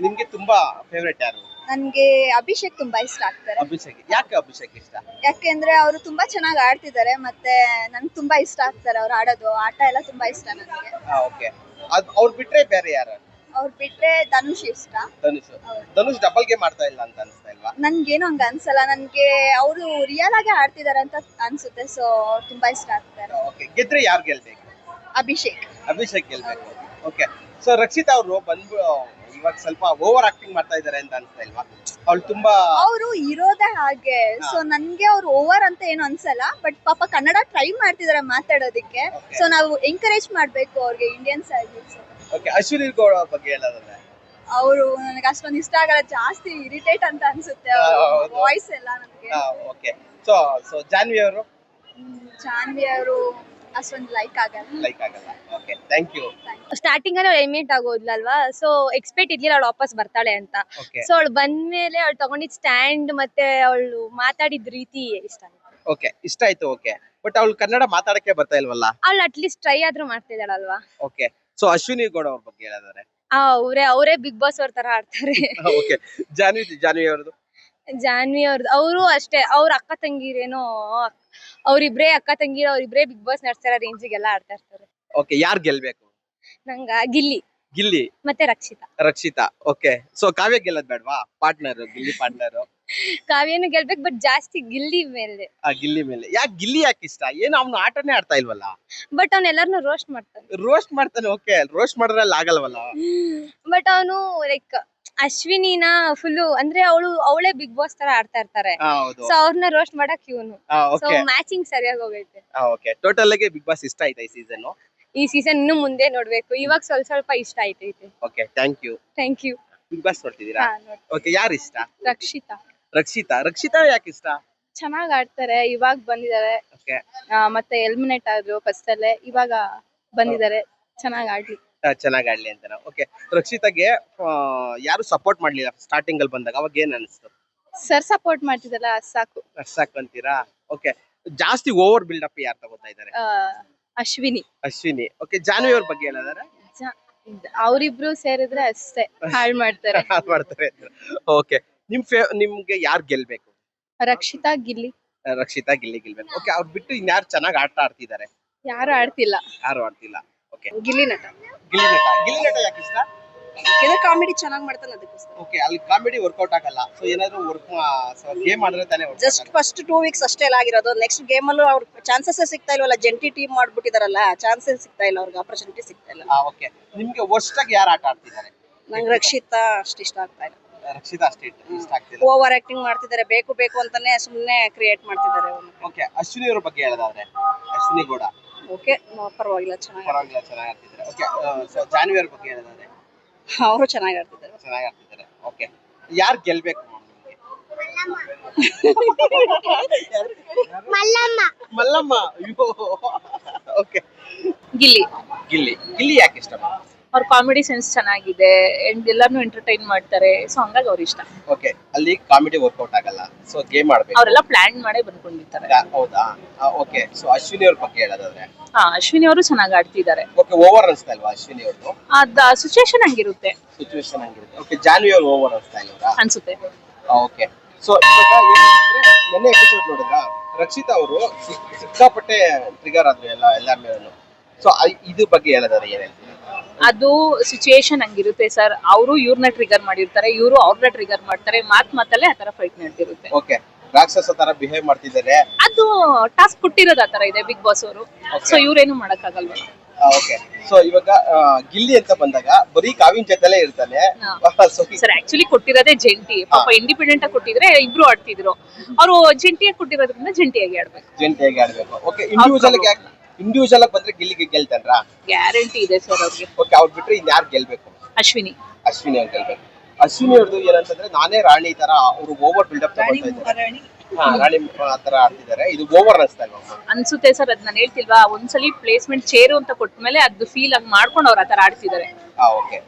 ನಿಮ್ಗೆ ತುಂಬಾ ಫೇವ್ರೆಟ್ ಯಾರು? ನನ್ಗೆ ಅಭಿಷೇಕ್ ತುಂಬಾ ಇಷ್ಟ ಆಗ್ತಾರೆ. ಅಭಿಷೇಕ್. ಯಾಕೆ ಅಭಿಷೇಕ್ ಇಷ್ಟ? ಯಾಕೆಂದ್ರೆ ಅವರು ತುಂಬಾ ಚೆನ್ನಾಗಿ ಆಡ್ತಿದ್ದಾರೆ ಮತ್ತೆ ನನ್ಗೆ ತುಂಬಾ ಇಷ್ಟ ಆಗ್ತಾರೆ ಅವ್ರು ಆಡೋದು. ಆಟ ಎಲ್ಲ ತುಂಬಾ ಇಷ್ಟ ನನಗೆ. ಓಕೆ ಅವ್ರು ಬಿಟ್ರೆ ಬೇರೆ ಯಾರು? ಅವ್ರು ಬಿಟ್ರೆ ಧನುಷ್ ಇಷ್ಟ. ಧನುಷ್. ಧನುಷ್ ಡಬಲ್ ಗೇಮ್ ಆಡ್ತಾ ಇಲ್ಲ ಅಂತ ಅನ್ಸ್ತಾ ಇಲ್ವಾ? ನನ್ಗೇನು ಹಂಗ ಅನ್ಸಲ್ಲ. ನನ್ಗೆ ಅವರು ರಿಯಲ್ ಆಗಿ ಆಡ್ತಿದ್ದಾರೆ ಅಂತ ಅನ್ಸುತ್ತೆ ಸೊ ತುಂಬಾ ಇಷ್ಟ ಆಗ್ತಾರೆ. ಓಕೆ ಗೆದ್ರೆ ಯಾರು ಗೆಲ್ಬೇಕು? ಅಭಿಷೇಕ್. ಅಭಿಷೇಕ್ ಗೆಲ್ಬೇಕು. ಓಕೆ ಸೊ ರಕ್ಷಿತಾ ಅವರು ಬಂದು ಇವಾಗ ಸ್ವಲ್ಪ ಓವರ್ ಆಕ್ಟಿಂಗ್ ಮಾಡ್ತಾ ಇದ್ದಾರೆ ಅಂತ ಅನ್ಸ್ತಾ ಇಲ್ವಾ? ಅವಳು ತುಂಬಾ ಅವರು ಇರೋದೇ ಹಾಗೆ. ಸೊ ನನ್ಗೆ ಅವ್ರು ಓವರ್ ಅಂತ ಏನು ಅನ್ಸಲ್ಲ ಬಟ್ ಪಾಪ ಕನ್ನಡ ಟ್ರೈ ಮಾಡ್ತಿದಾರೆ ಮಾತಾಡೋದಕ್ಕೆ. ಸೊ ನಾವು ಎಂಕರೇಜ್ ಮಾಡ್ಬೇಕು ಅವ್ರಿಗೆ ಇಂಡಿಯನ್ ಆಗಿ ಓಕೆ ಅಶ್ವಿನಿ ಗೌಡ ಬಗ್ಗೆ ಹೇಳೋದಾದ್ರೆ? ಅವರು ನನಗೆ ಅಷ್ಟೊಂದು ಇಷ್ಟ ಆಗಲ್ಲ ಜಾಸ್ತಿ ಇರಿಟೇಟ್ ಅಂತ ಅನ್ಸುತ್ತೆ ವಾಯ್ಸ್ ಎಲ್ಲ ನನಗೆ. ಓಕೆ ಸೊ ಸೊ ಜಾನ್ವಿ ಅವರು? ಜಾನ್ವಿ ಅವರು ಅಷ್ಟೊಂದು ಲೈಕ್ ಆಗಲ್ಲ. ಲೈಕ್ ಆಗಲ್ಲ. ಓಕೆ ಥ್ಯಾಂಕ್ ಯು ಸ್ಟಾರ್ಟಿಂಗ್ ಅಲ್ಲಿ ಅವಳು ಎಮಿಟ್ ಆಗೋದ್ಲಲ್ವಾ? ಸೊ ಎಕ್ಸ್ಪೆಕ್ಟ್ ಇರ್ಲಿಲ್ಲ ಅವಳು ವಾಪಸ್ ಬರ್ತಾಳೆ ಅಂತ. ಸೊ ಅವಳು ಬಂದ್ಮೇಲೆ ಅವಳು ತಗೊಂಡಿದ್ ಸ್ಟ್ಯಾಂಡ್ ಮತ್ತೆ ಅವಳು ಮಾತಾಡಿದ ರೀತಿ ಇಷ್ಟ ಆಯ್ತು. ಓಕೆ ಇಷ್ಟ ಆಯ್ತು ಓಕೆ ಬಟ್ ಅವಳು ಕನ್ನಡ ಮಾತಾಡಕ್ಕೆ ಬರ್ತಾ ಇಲ್ವಲ್ಲ? ಅವಳು ಅಟ್ಲೀಸ್ಟ್ ಟ್ರೈ ಆದ್ರೂ ಮಾಡ್ತಿದ್ದಾಳಲ್ವಾ ಓಕೆ ಸೊ ಅಶ್ವಿನಿ ಗೌಡ ಅವ್ರ ಬಗ್ಗೆ ಹೇಳೋದಾದ್ರೆ? ಅವರೇ ಅವರೇ ಬಿಗ್ ಬಾಸ್ ಅವ್ರ ತರ ಆಡ್ತಾರೆ. ಓಕೆ ಜಾನ್ವಿ ಜಾನ್ವಿ ಅವ್ರದ್ದು? ಜಾನ್ವಿ ಅವ್ರದ್ದು ಅವರು ಅಷ್ಟೇ ಅವ್ರ ಅಕ್ಕ ತಂಗಿರೇನೋ ಅವ್ರಿಬ್ರೇ ಅಕ್ಕ ತಂಗಿರ ಅವ್ರಿಬ್ರೇ ಬಿಗ್ ಬಾಸ್ ನಡ್ಸ್ತಾರ ರೇಂಜಿಗೆಲ್ಲ ಆಡ್ತಾ ಇರ್ತಾರೆ. ಓಕೆ ಯಾರು ಗೆಲ್ಬೇಕು? ನಂಗ ಗಿಲ್ಲಿ. ಗಿಲ್ಲಿ? ಮತ್ತೆ ರಕ್ಷಿತಾ. ರಕ್ಷಿತಾ ಓಕೆ ಸೊ ಕಾವ್ಯ ಗೆಲ್ಲದ್ ಬೇಡವಾ? ಪಾರ್ಟ್ನರ್ ಗಿಲ್ಲಿ ಪಾರ್ಟ್ನರ್ ಕಾವ್ಯನು ಗೆಲ್ಬೇಕು ಬಟ್ ಜಾಸ್ತಿ ಗಿಲ್ಲಿ ಮೇಲೆ. ಆ ಗಿಲ್ಲಿ ಮೇಲೆ. ಯಾಕೆ ಗಿಲ್ಲಿ ಯಾಕೆ ಇಷ್ಟ? ಏನು ಅವ್ನು ಆಟನೇ ಆಡ್ತಾ ಇಲ್ವಲ್ಲ? ಬಟ್ ಅವ್ನ ಎಲ್ಲಾರ್ನು ರೋಸ್ಟ್ ಮಾಡ್ತಾನೆ. ರೋಸ್ಟ್ ಮಾಡ್ತಾನೆ ಓಕೆ ರೋಸ್ಟ್ ಮಾಡಿದ್ರಲ್ಲಿ ಆಗಲ್ವಲ್ಲ? ಬಟ್ ಅವನು ಲೈಕ್ ಅಶ್ವಿನಿನ ಫುಲ್ ಅಂದ್ರೆ ಅವಳು ಅವಳೇ ಬಿಗ್ ಬಾಸ್ ತರ ಆಡ್ತಾ ಇರ್ತಾರೆ. ಹೌದು. ಸೊ ಅವ್ರನ್ನ ರೋಸ್ಟ್ ಮಾಡಕ್ ಇವನು. ಸೊ ಮ್ಯಾಚಿಂಗ್ ಸರಿಯಾಗಿ ಹೋಗೈತೆ. ಓಕೆ ಟೋಟಲ್ ಆಗಿ ಬಿಗ್ ಬಾಸ್ ಇಷ್ಟ ಆಯ್ತಾ ಈ ಸೀಸನ್ ಈ ಸೀಸನ್ ಇನ್ನು ಮುಂದೆ ನೋಡ್ಬೇಕು. ಇವಾಗ ಸ್ವಲ್ಪ ಸ್ವಲ್ಪ ಇಷ್ಟ ಆಯ್ತೈತೆ okay thank you thank you Bigg Boss ನೋಡ್ತಿದ್ದೀರಾ? ಓಕೆ ಯಾರು ಇಷ್ಟ? ರಕ್ಷಿತಾ. ರಕ್ಷಿತಾ? ರಕ್ಷಿತಾ ಯಾಕೆ ಇಷ್ಟ? ಚೆನ್ನಾಗ್ ಆಡ್ತಾರೆ. ಇವಾಗ ಬಂದಿದ್ದಾರೆ. ಓಕೆ ಮತ್ತೆ ಎಲಿಮಿನೇಟ್ ಆದ್ರು ಫಸ್ಟ್ ಅಲ್ಲೇ. ಇವಾಗ ಬಂದಿದ್ದಾರೆ. ಚೆನ್ನಾಗ್ ಆಡ್ಲಿ. ಚೆನ್ನಾಗಿ ಆಡ್ಲಿ ಅಂತ ಓಕೆ ರಕ್ಷಿತಾಗೆ ಯಾರು ಸಪೋರ್ಟ್ ಮಾಡ್ಲಿಲ್ಲ ಸ್ಟಾರ್ಟಿಂಗ್ ಅಲ್ಲಿ ಬಂದಾಗ ಅವಾಗ ಏನ್ ಅನಿಸ್ತು? ಸರ್ ಸಪೋರ್ಟ್ ಮಾಡ್ತಿದ್ದಲ್ಲ ಸಾಕು. ಸಾಕು ಅಂತೀರಾ? ಓಕೆ ಜಾಸ್ತಿ ಓವರ್ ಬಿಲ್ಡ್ ಅಪ್ ಯಾರು ತಗೋತಾ ಇದ್ದಾರೆ? ಅಶ್ವಿನಿ. ಅಶ್ವಿನಿ. ಓಕೆ ಜಾನ್ವಿ ಅವ್ರ ಬಗ್ಗೆ ಹೇಳೋದಾರೆ ಅವರಿಬ್ರು ಸೇರಿದ್ರೆ ಅಷ್ಟೇ ಹಾಳ್ ಮಾಡ್ತಾರೆ. ಮಾಡ್ತಾರೆ ಓಕೆ ನಿಮ್ ಫೇ ನಿಮ್ಗೆ ಯಾರು ಗೆಲ್ಬೇಕು? ರಕ್ಷಿತಾ ಗಿಲ್ಲಿ. ರಕ್ಷಿತಾ ಗಿಲ್ಲಿ ಗೆಲ್ಬೇಕು ಓಕೆ ಅವ್ರು ಬಿಟ್ಟು ಇನ್ಯಾರು ಚೆನ್ನಾಗಿ ಆಟ ಆಡ್ತಿದ್ದಾರೆ? ಯಾರು ಆಡ್ತಿಲ್ಲ. ಯಾರು ಆಡ್ತಿಲ್ಲ? ಓಕೆ ಗಿಲ್ಲಿ ನಟ. ಗಿಲ್ಲಿ ನಟ. ಗಿಲ್ಲಿ ನಟ ಯಾಕೆ ಇಷ್ಟ? ಯಾಕಂದ್ರೆ ಕಾಮಿಡಿ ಚೆನ್ನಾಗಿ ಮಾಡ್ತಾನೆ ಅದಕ್ಕೋಸ್ಕರ. ಓಕೆ ಅಲ್ಲಿ ಕಾಮಿಡಿ ವರ್ಕೌಟ್ ಆಗಲ್ಲ. ಸೊ ಏನಾದ್ರು ವರ್ಕ್ ಗೇಮ್ ಆಡಿದ್ರೆ ತಾನೇ ಜಸ್ಟ್ ಫಸ್ಟ್ ಟೂ ವೀಕ್ಸ್ ಅಷ್ಟೇ ಆಗಿರೋದು. ನೆಕ್ಸ್ಟ್ ಗೇಮಲ್ಲೂ ಅಲ್ಲೂ ಅವ್ರ ಚಾನ್ಸಸ್ ಸಿಗ್ತಾ ಇಲ್ವಲ್ಲ? ಜಂಟಿ ಟೀಮ್ ಮಾಡ್ಬಿಟ್ಟಿದಾರಲ್ಲ ಚಾನ್ಸಸ್ ಸಿಗ್ತಾ ಇಲ್ಲ ಅವ್ರಿಗೆ ಆಪರ್ಚುನಿಟಿ ಸಿಗ್ತಾ ಇಲ್ಲ. ಓಕೆ ನಿಮ್ಗೆ ಆಗಿ ಯಾರು ಆಟ ಆಡ್ತಿದ್ದಾರೆ? ನಂಗೆ ರಕ್ಷಿತಾ ಅಷ್ಟು ಇಷ್ಟ ಆಗ್ತಾ ಇಲ್ಲ. ರಕ್ಷಿತಾ ಅಷ್ಟೇ ಇಷ್ಟ ಆಗ್ತಿಲ್ಲ. ಓವರ್ ಆಕ್ಟಿಂಗ್ ಮಾಡ್ತಿದ್ದಾರೆ. ಬೇಕು ಬೇಕು ಅಂತಾನೆ ಸುಮ್ಮನೆ ಕ್ರಿಯೇಟ್ ಮಾಡ್ತಿದ್ದಾರೆ ಓಕೆ ಅಶ್ವಿನಿ ಅವ್ರ ಬಗ್ಗೆ ಹೇಳೋದಾದ್ರೆ. ಅಶ್ವಿನಿ ಗೌಡ. ಓಕೆ ಪರವಾಗಿಲ್ಲ ಚೆನ್ನಾಗಿ ಪರವಾಗಿಲ್ಲ ಚೆನ್ನಾಗಿ ಆಡ್ತಿದ್ದಾರೆ. ಓಕೆ ಸೊ ಬಗ್ಗೆ ಹೇಳೋದಾದ್ರೆ? ಅವರು ಚೆನ್ನಾಗಿ ಆಡ್ತಿದ್ದಾರೆ. ಚೆನ್ನಾಗಿ ಆಡ್ತಿದ್ದಾರೆ. ಓಕೆ ಯಾರು ಗೆಲ್ಬೇಕು ಮಲ್ಲಮ್ಮ? ಮಲ್ಲಮ್ಮ. ಅಯ್ಯೋ. ಓಕೆ ಗಿಲ್ಲಿ. ಗಿಲ್ಲಿ. ಗಿಲ್ಲಿ ಯಾಕೆ ಇಷ್ಟ ಅವ್ರ ಕಾಮಿಡಿ ಸೆನ್ಸ್ ಚೆನ್ನಾಗಿದೆ ಅಂಡ್ ಎಲ್ಲಾನು ಎಂಟರ್ಟೈನ್ ಮಾಡ್ತಾರೆ ಸೊ ಹಂಗಾಗಿ ಅವ್ರ ಇಷ್ಟ. ಓಕೆ ಅಲ್ಲಿ ಕಾಮಿಡಿ ವರ್ಕೌಟ್ ಆಗಲ್ಲ. ಸೊ ಗೇಮ್ ಆಡ್ಬೇಕು ಅವರೆಲ್ಲ ಪ್ಲಾನ್ ಮಾಡೇ ಬಂದ್ಕೊಂಡಿರ್ತಾರೆ. ಹೌದಾ? ಓಕೆ ಸೊ ಅಶ್ವಿನಿ ಅವ್ರ ಬಗ್ಗೆ ಹೇಳೋದಾದ್ರೆ? ಹಾ ಅಶ್ವಿನಿ ಅವರು ಚೆನ್ನಾಗಿ ಆಡ್ತಿದ್ದಾರೆ. ಓಕೆ ಓವರ್ ಅನ್ಸ್ತಾ ಇಲ್ವಾ ಅಶ್ವಿನಿ ಅವರು ಅದ ಸಿಚುವೇಶನ್ ಹಂಗಿರುತ್ತೆ. ಸಿಚುವೇಶನ್ ಹಂಗಿರುತ್ತೆ. ಓಕೆ ಜಾನ್ವಿ ಅವರು ಓವರ್ ಅನ್ಸ್ತಾ ಇಲ್ವಾ? ಅನ್ಸುತ್ತೆ. ಓಕೆ ಸೊ ಇವಾಗ ಏನಂದ್ರೆ ನೆನ್ನೆ ಎಪಿಸೋಡ್ ನೋಡಿದ್ರ? ರಕ್ಷಿತಾ ಅವರು ಸಿಕ್ಕಾಪಟ್ಟೆ ಟ್ರಿಗರ್ ಆದ್ರು ಎಲ್ಲ ಎಲ್ಲರ ಮೇಲೂ ಸೊ ಇದು ಬಗ್ಗೆ ಹೇಳೋದಾದ್ರೆ ಏನ್ ಹೇಳ್ತೀವಿ ಅದು ಸಿಚುಯೇಷನ್ ಹಂಗಿರುತ್ತೆ ಸರ್ ಅವರು ಇವ್ರನ್ನ ಟ್ರಿಗರ್ ಮಾಡಿರ್ತಾರೆ ಇವರು ಅವ್ರನ್ನ ಟ್ರಿಗರ್ ಮಾಡ್ತಾರೆ ಮಾತ್ ಮಾತಲ್ಲೇ ಆತರ ಫೈಟ್ ನಡೆದಿರುತ್ತೆ. ಓಕೆ ರಾಕ್ಷಸ ತರ ಬಿಹೇವ್ ಮಾಡ್ತಿದ್ದಾರೆ. ಅದು ಟಾಸ್ಕ್ ಕೊಟ್ಟಿರೋದು ಆತರ ಇದೆ ಬಿಗ್ ಬಾಸ್ ಅವರು. ಸೊ ಇವ್ರೇನು ಮಾಡಕ್ಕಾಗಲ್ವ? ಓಕೆ ಸೊ ಇವಾಗ ಆ, ಗಿಲ್ಲಿ ಅಂತ ಬಂದಾಗ ಬರೀ ಕಾವಿನ ಜೊತೆಲೇ ಇರ್ತಾನೆ. ಸರ್ ಆಕ್ಚುಲಿ ಕೊಟ್ಟಿರೋದೇ ಜಂಟಿ. ಪಾಪ ಇಂಡಿಪೆಂಡೆಂಟ್ ಆಗಿ ಕೊಟ್ಟಿದ್ರೆ ಇಬ್ರು ಆಡ್ತಿದ್ರು. ಅವರು ಜಂಟಿಯಾಗಿ ಕೊಟ್ಟಿರೋದ್ರಿಂದ ಜಂಟಿಯಾಗಿ ಆಡ್ಬೇಕು. ಜಂಟಿಯಾಗಿ ಆಡ್ಬೇಕು. ಓಕೆ ಇಂಡಿವಿಜುವಲ್ ಇಂಡಿವಿಜುವಲ್ ಆಗಿ ಬಂದ್ರೆ ಗೆಲ್ಲಿಗೆ ಗೆಲ್ತಾನ್ರಾ ಗ್ಯಾರಂಟಿ ಇದೆ ಸರ್ ಅವ್ರಿಗೆ. ಓಕೆ ಅವ್ರು ಬಿಟ್ರೆ ಇನ್ಯಾರು ಗೆಲ್ಬೇಕು? ಅಶ್ವಿನಿ. ಅಶ್ವಿನಿ ಅವ್ರು ಗೆಲ್ಬೇಕು. ಅಶ್ವಿನಿ ಅವ್ರದ್ದು ಏನಂತಂದ್ರೆ ನಾನೇ ರಾಣಿ ತರ ಅವರು ಓವರ್ ಬಿಲ್ಡಪ್ ತಗೊಳ್ತಾ ಇದ್ದಾರೆ. ಹಾ, ರಾಣಿ ಆ ತರ ಆಡ್ತಿದ್ದಾರೆ. ಇದು ಓವರ್ ಅನ್ಸ್ತಾ ಇಲ್ವಾ ಅನ್ಸುತ್ತೆ ಸರ್ ಅದ್ ನಾನು ಹೇಳ್ತಿಲ್ವಾ? ಒಂದ್ಸಲಿ ಪ್ಲೇಸ್ಮೆಂಟ್ ಚೇರು ಅಂತ ಕೊಟ್ಟ ಮೇಲೆ ಅದು ಫೀಲ್ ಆಗಿ ಮಾಡ್ಕೊಂಡು ಅವ್ರ ಆತರ ಆಡ್ತಿದ್ದಾರೆ. ಹಾ ಓಕೆ